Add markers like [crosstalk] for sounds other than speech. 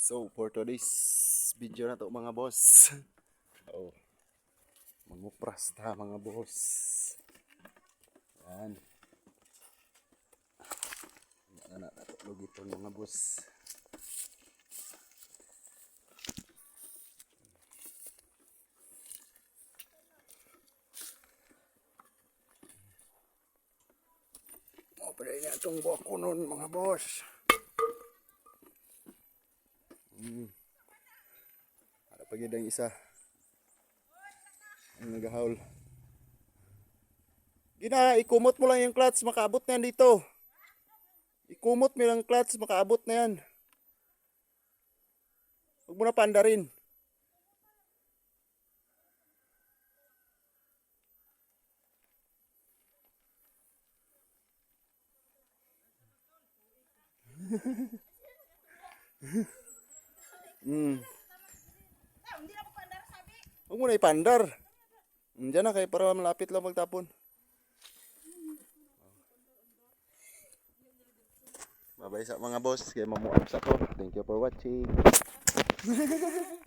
So, for today's video na to mga boss. [laughs] Oh. Mangupras ta mga boss. Yan. Yan na natulog ito mga boss. Pwede niya itong buwak ko nun mga boss. Mm. Para pag yun ang isa. Ang nagahawl. Gina, ikumot mo lang yung clutch, makaabot na yan dito. Ikumot mo lang clutch, makaabot na yan. Huwag mo na panda rin. [laughs] Hmm. Huwag mo na ipandar. Diyan na kayo para malapit lang magtapon. Bye-bye sa mga boss. Kaya mamuap sa ko. Thank you for watching. [laughs]